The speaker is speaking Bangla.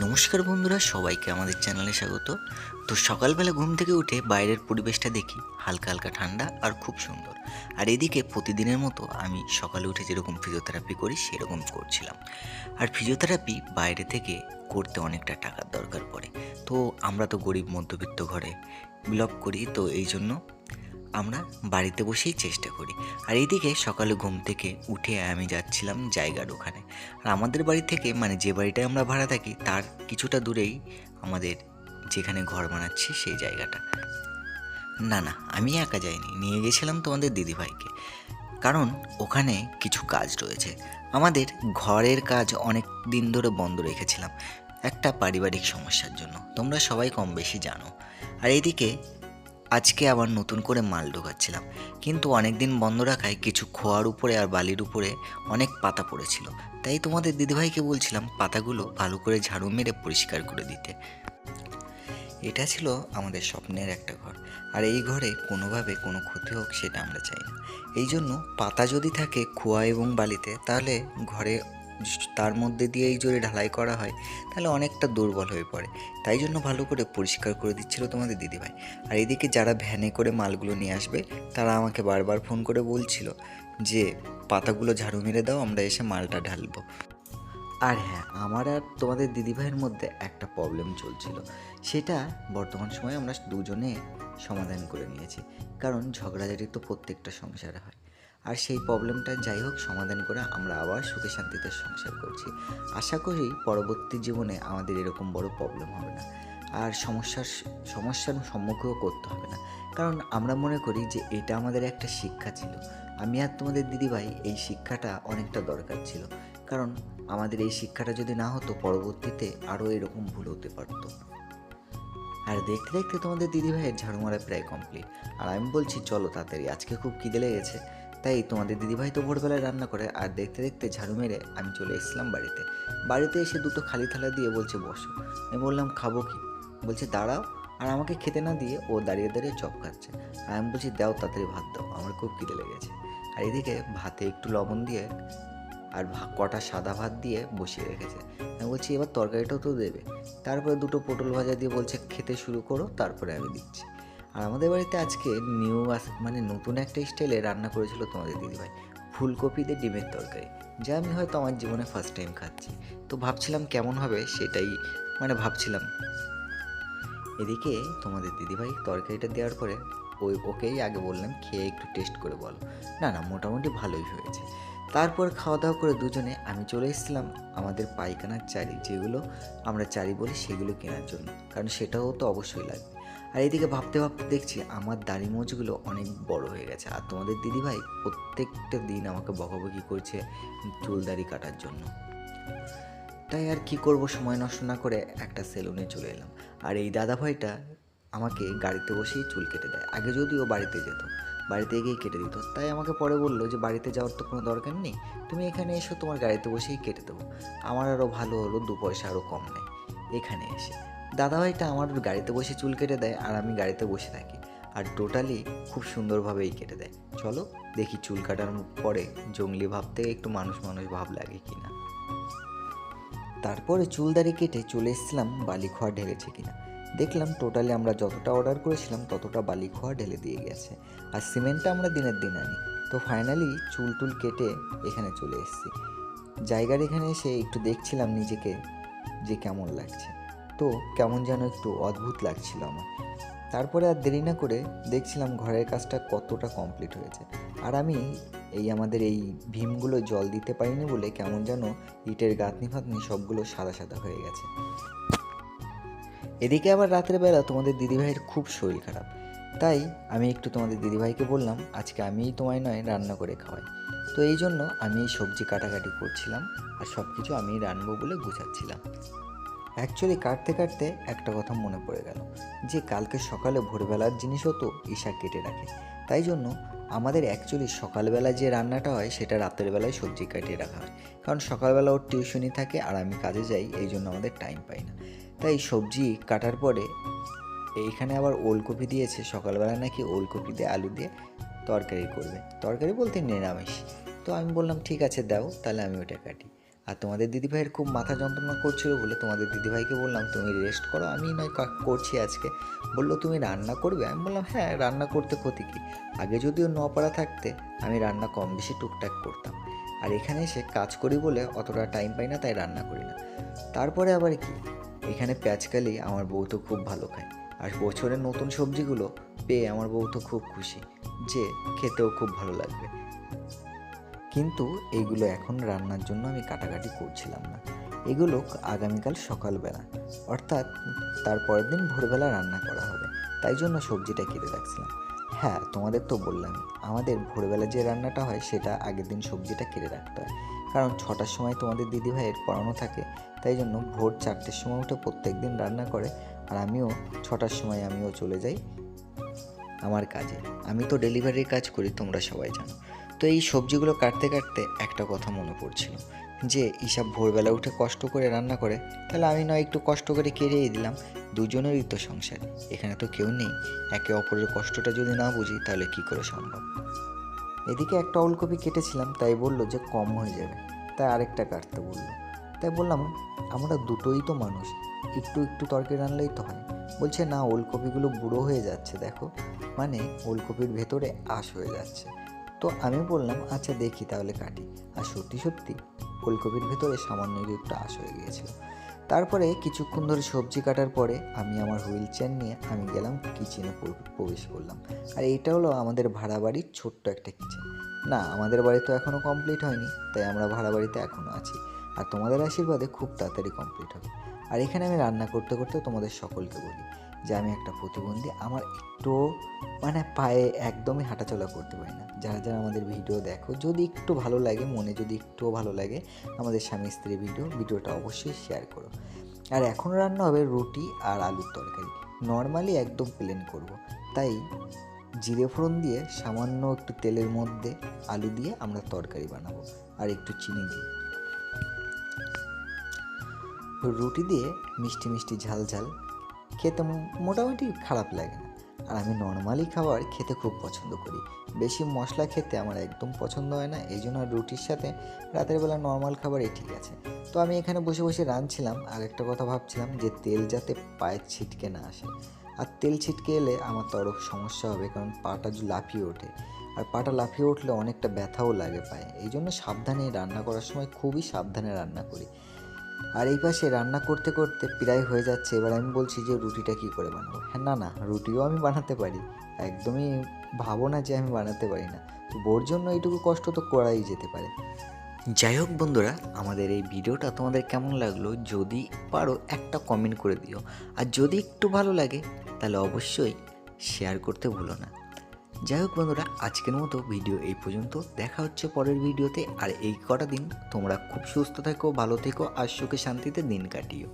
নমস্কার বন্ধুরা, সবাইকে আমাদের চ্যানেলে স্বাগত। তো সকালবেলা ঘুম থেকে উঠে বাইরের পরিবেশটা দেখি, হালকা হালকা ঠান্ডা আর খুব সুন্দর। আর এদিকে প্রতিদিনের মতো আমি সকালে উঠে যেরকম ফিজিওথেরাপি করি, সেরকম করছিলাম। আর ফিজিওথেরাপি বাইরে থেকে করতে অনেকটা টাকার দরকার পড়ে। তো আমরা তো গরিব মধ্যবিত্ত ঘরে বিলগ করি, তো এই জন্য আমরা বাড়িতে বসেই চেষ্টা করি। আর এইদিকে সকালে ঘুম থেকে উঠে আমি যাচ্ছিলাম জায়গার ওখানে। আর আমাদের বাড়ি থেকে মানে যে বাড়িটায় আমরা ভাড়া থাকি, তার কিছুটা দূরেই আমাদের যেখানে ঘর বানাচ্ছি সেই জায়গাটা। না না, আমি একা যাইনি, নিয়ে গেছিলাম তোমাদের দিদিভাইকে। কারণ ওখানে কিছু কাজ রয়েছে। আমাদের ঘরের কাজ অনেক দিন ধরে বন্ধ রেখেছিলাম। একটা পারিবারিক সমস্যার জন্য। তোমরা সবাই কম বেশি জানো। আর এইদিকে আজকে আবার নতুন করে মাল ঢোকাচ্ছিলাম। কিন্তু অনেক দিন বন্ধ রাখায় কিছু খোয়ার উপরে আর বালির উপরে অনেক পাতা পড়েছিল। তাই তোমাদের দিদিভাইকে বলছিলাম পাতাগুলো ভালো করে ঝাড়ু মেরে পরিষ্কার করে দিতে। এটা ছিল আমাদের স্বপ্নের একটা ঘর। আর এই ঘরে কোনোভাবে কোনো ক্ষতি হোক সেটা আমরা চাই না। এই জন্য পাতা যদি থাকে খোয়া এবং বালিতে, তাহলে ঘরে তার মধ্যে দিয়েই জোরে ঢালাই করা হয়, তাহলে অনেকটা দুর্বল হয়ে পড়ে। তাই জন্য ভালো করে পরিষ্কার করে দিচ্ছিল তোমাদের দিদিভাই। আর এদিকে যারা ভ্যানে করে মালগুলো নিয়ে আসবে, তারা আমাকে বারবার ফোন করে বলছিল যে, পাতাগুলো ঝাড়ু মেরে দাও, আমরা এসে মালটা ঢালবো। আর হ্যাঁ আমার আর তোমাদের দিদিভাইয়ের মধ্যে একটা প্রবলেম চলছিল। সেটা বর্তমান সময়ে আমরা দুজনে সমাধান করে নিয়েছি। কারণ ঝগড়াঝাটি তো প্রত্যেকটা সংসারে হয়। আর সেই প্রবলেমটা যাই হোক, সমাধান করে আমরা আবার সুখে শান্তিতে সংসার করছি। আশা করি পরবর্তী জীবনে আমাদের এরকম বড় প্রবলেম হবে না। আর সমস্যার সমস্যার সম্মুখীনও করতে হবে না। কারণ আমরা মনে করি যে এটা আমাদের একটা শিক্ষা ছিল। আমি আর তোমাদের দিদিভাই এই শিক্ষাটা অনেকটা দরকার ছিল। কারণ আমাদের এই শিক্ষাটা যদি না হতো, পরবর্তীতে আরও এরকম ভুল হতে পারতো। আর দেখতে দেখতে তোমাদের দিদিভাইয়ের ঝাড়ু মারা প্রায় কমপ্লিট আর আমি বলছি, চলো তাড়াতাড়ি, আজকে খুব খিদে লেগেছে। তাই তোমাদের দিদিভাই তো ভোরবেলায় রান্না করে, আর দেখতে দেখতে ঝাড়ু মেরে আমি চলে এসেছিলাম বাড়িতে। বাড়িতে এসে দুটো খালি থালা দিয়ে বলছে, বসো। আমি বললাম, খাব কি? বলছে, দাঁড়াও। আর আমাকে খেতে না দিয়ে ও দাঁড়িয়ে দাঁড়িয়ে চপ খাচ্ছে। আর আমি বলছি, দাও, তাড়াতাড়ি ভাত দাও। আমার খুব খিদে লেগেছে। আর এদিকে ভাতে একটু লবণ দিয়ে আর কটা সাদা ভাত দিয়ে বসিয়ে রেখেছে। আমি বলছি, এবার তরকারিটাও তো দেবে। তারপরে দুটো পটল ভাজা দিয়ে বলছে, খেতে শুরু করো, তারপরে আমি দিচ্ছি। আর আমাদের বাড়িতে আজকে নিউ মানে নতুন একটা স্টাইলে রান্না করেছিল তোমাদের দিদিভাই। ফুলকপি দিয়ে ডিমের তরকারি, যা আমি হয়তো আমার জীবনে ফার্স্ট টাইম খাচ্ছি। তো ভাবছিলাম কেমন হবে সেটাই মানে ভাবছিলাম। এদিকে তোমাদের দিদিভাই তরকারিটা দেওয়ার পরে ওই ওকেই আগে বললাম, খেয়ে একটু টেস্ট করে বলো। না না, মোটামুটি ভালোই হয়েছে। তারপর খাওয়া দাওয়া করে দুজনে আমি চলে এসেছিলাম আমাদের পায়খানার চারি, যেগুলো আমরা চারি বলি সেগুলো কেনার জন্য। কারণ সেটাও তো অবশ্যই লাগবে। আর এদিকে ভাবতে ভাবতে দেখছি আমার দাড়ি মোচগুলো অনেক বড় হয়ে গেছে। আর তোমাদের দিদিভাই প্রত্যেকটা দিন আমাকে বকাবকি করছে চুল দাড়ি কাটার জন্য। তাই আর কি করব সময় নষ্ট না করে একটা সেলুনে চলে এলাম। আর এই দাদাভাইটা আমাকে গাড়িতে বসেই চুল কেটে দেয়। আগে যদিও বাড়িতে যেত, বাড়িতে গিয়েই কেটে দিত। তাই আমাকে পরে বলল যে, বাড়িতে যাওয়ার তো কোনো দরকার নেই। তুমি এখানে এসো, তোমার গাড়িতে বসেই কেটে দেবো। আমার আরও ভালো হলো, দু পয়সা আরও কম নেয় এখানে এসে। দাদাভাইটা আমার গাড়িতে বসে চুল কেটে দেয় আর আমি গাড়িতে বসে থাকি। আর টোটালি খুব সুন্দরভাবেই কেটে দেয়। চলো দেখি চুল কাটার পরে জঙ্গলি ভাব থেকে একটু মানুষ মানুষ ভাব লাগে কি না তারপরে চুলদারি কেটে চলে এসেছিলাম বালি খোয়া ঢেলেছে কিনা। দেখলাম টোটালি আমরা যতটা অর্ডার করেছিলাম ততটা বালি খোয়া ঢেলে দিয়ে গেছে। আর সিমেন্টটা আমরা দিনের দিন আনি। তো ফাইনালি চুল টুল কেটে এখানে চলে এসেছি। জায়গার এখানে এসে একটু দেখছিলাম নিজেকে যে কেমন লাগছে। তো কেমন যেন একটু অদ্ভুত লাগছিল আমার। তারপরে আর দেরি না করে দেখছিলাম ঘরের কাজটা কতটা কমপ্লিট হয়েছে। আর আমি এই আমাদের এই ভীমগুলো জল দিতে পারিনি বলে কেমন যেন ইটের গাঁথনি ফাতনি সবগুলো সাদা সাদা হয়ে গেছে। এদিকে আবার রাতের বেলা তোমাদের দিদিভাইয়ের খুব শরীর খারাপ। তাই আমি একটু তোমাদের দিদিভাইকে বললাম, আজকে আমিই তোমায় নয়, রান্না করে খাওয়াই। তো এই জন্য আমি সবজি কাটাকাটি করছিলাম আর সব কিছু আমি রান্নবো বলে গুছাচ্ছিলাম। অ্যাকচুয়ালি কাটতে কাটতে একটা কথা মনে পড়ে গেল। যে কালকে সকালে ভোরবেলার জিনিসও তো ঈশা কেটে রাখে। তাই জন্য আমাদের অ্যাকচুয়ালি সকালবেলা যে রান্নাটা হয়, সেটা রাতের বেলায় সবজি কাটিয়ে রাখা হয়। কারণ সকালবেলা ওর টিউশনি থাকে আর আমি কাজে যাই, এই জন্য আমাদের টাইম পাই না। তাই সবজি কাটার পরে এইখানে আবার ওলকপি দিয়েছে। সকালবেলা নাকি ওলকপি দিয়ে আলু দিয়ে তরকারি করবে। তরকারি বলতে নিরামিষ। তো আমি বললাম, ঠিক আছে, দাও, তাহলে আমি ওটা কাটি। আর তোমাদের দিদিভাইয়ের খুব মাথা যন্ত্রণা করছিল বলে তোমাদের দিদিভাইকে বললাম, তুমি রেস্ট করো, আমি নয় করছি আজকে। বলল, তুমি রান্না করবে? আমি বললাম হ্যাঁ রান্না করতে ক্ষতি কী? আগে যদিও নপাড়া থাকতে, আমি রান্না কম বেশি টুকটাক করতাম। আর এখানে এসে কাজ করি বলে অতটা টাইম পাই না, তাই রান্না করি না। তারপরে আবার কি? এখানে পেঁয়াজকালি আমার বউ তো খুব ভালো খায়। আর বছরের নতুন সবজিগুলো পেয়ে আমার বউ তো খুব খুশি, যে খেতেও খুব ভালো লাগবে। কিন্তু এগুলো এখন রান্নার জন্য আমি কাটাকাটি করছিলাম না। এগুলো আগামীকাল সকালবেলা। অর্থাৎ তার পরের দিন ভোরবেলা রান্না করা হবে। তাই জন্য সবজিটা কেটে রাখছিলাম। হ্যাঁ তোমাদের তো বললাম, আমাদের ভোরবেলা যে রান্নাটা হয় সেটা আগের দিন সবজিটা কেটে রাখতে হয়। কারণ ছটার সময় তোমাদের দিদিভাইয়ের পড়ানো থাকে, তাই জন্য ভোর চারটের সময় উঠে প্রত্যেক দিন রান্না করে। আর আমিও ছটার সময় আমিও চলে যাই আমার কাজে। আমি তো ডেলিভারির কাজ করি, তোমরা সবাই জানো। তো এই সবজিগুলো কাটতে কাটতে একটা কথা মনে পড়ছিল, যে ঈশা ভোরবেলা উঠে কষ্ট করে রান্না করে, তাহলে আমি নয় একটু কষ্ট করে কেড়েই দিলাম, দুজনেরই তো সংসার, এখানে তো কেউ নেই, একে অপরের কষ্টটা যদি না বুঝি তাহলে কি করে সম্ভব? এদিকে একটা ওলকপি কেটেছিলাম, তাই বলল যে কম হয়ে যাবে, তাই আরেকটা কাটতে বলল, তাই বললাম, আমরা দুটোই তো মানুষ, একটু একটু তরকারি রানলেই তো হয়, বলছে না ওলকপিগুলো বুড়ো হয়ে যাচ্ছে দেখো মানে ওলকপির ভেতরে আঁশ হয়ে যাচ্ছে। তো আমি বললাম আচ্ছা দেখি তাহলে কাটি। আর সত্যি সত্যি ফুলকপির ভেতরে সামান্য একটু আশ হয়ে গিয়েছিল। তারপরে কিছুক্ষণ ধরে সবজি কাটার পরে আমি আমার হুইল চেয়ার নিয়ে আমি গেলাম কিচেনে প্রবেশ করলাম। আর এটা হলো আমাদের ভাড়া বাড়ির ছোট্ট একটা কিচেন না, আমাদের বাড়ি তো এখনও কমপ্লিট হয়নি, তাই আমরা ভাড়া বাড়িতে এখনও আছি। আর তোমাদের আশীর্বাদে খুব তাড়াতাড়ি কমপ্লিট হবে। আর এখানে আমি রান্না করতে করতে তোমাদের সকলকে বলি যে আমি একটা প্রতিবন্ধী, আমার একটু মানে পায়ে একদমই হাঁটাচলা করতে পারি না। যারা যারা আমাদের ভিডিও দেখো, যদি একটু ভালো লাগে, মনে যদি একটুও ভালো লাগে, আমাদের স্বামী স্ত্রী ভিডিও ভিডিওটা অবশ্যই শেয়ার করো। আর এখন রান্না হবে রুটি আর আলুর তরকারি। নর্মালি একদম প্লেন করব। তাই জিরে ফোড়ন দিয়ে সামান্য একটু তেলের মধ্যে আলু দিয়ে আমরা তরকারি বানাবো আর একটু চিনি দিয়ে। রুটি দিয়ে মিষ্টি মিষ্টি ঝাল ঝাল খেতে মোটামুটি খারাপ লাগে না। আর আমি নর্মালি খাবার খেতে খুব পছন্দ করি। বেশি মশলা খেতে আমার একদম পছন্দ হয় না, এই জন্য রুটির সাথে রাতের বেলা নর্মাল খাবারই ঠিক আছে। তো আমি এখানে বসে বসে রাঁধছিলাম আর একটা কথা ভাবছিলাম যে তেল যাতে পায়ের ছিটকে না আসে। আর তেল ছিটকে এলে আমার তো আরও সমস্যা হবে, কারণ পাটা লাফিয়ে ওঠে। আর পাটা লাফিয়ে উঠলে অনেকটা ব্যথাও লাগে পায়ে। এই জন্য সাবধানে রান্না করার সময় খুবই সাবধানে রান্না করি। আর এই পাশে রান্না করতে করতে প্রায় হয়ে যাচ্ছে। এবার আমি বলছি যে, রুটিটা কি করে বানাবো? হ্যাঁ না না, রুটিও আমি বানাতে পারি। একদমই ভাবো না যে, আমি বানাতে পারি না। বোর জন্য এইটুকু কষ্ট তো করাই যেতে পারে। যাই হোক বন্ধুরা, আমাদের এই ভিডিওটা তোমাদের কেমন লাগল যদি পারো একটা কমেন্ট করে দিও। আর যদি একটু ভালো লাগে, তাহলে অবশ্যই শেয়ার করতে ভুলো না। যাই হোক বন্ধুরা, আজকের মতো ভিডিও এই পর্যন্ত। দেখা হচ্ছে পরের ভিডিওতে। আর এই কটা দিন তোমরা খুব সুস্থ থেকো, ভালো থেকো, আর সুখে শান্তিতে দিন কাটিও।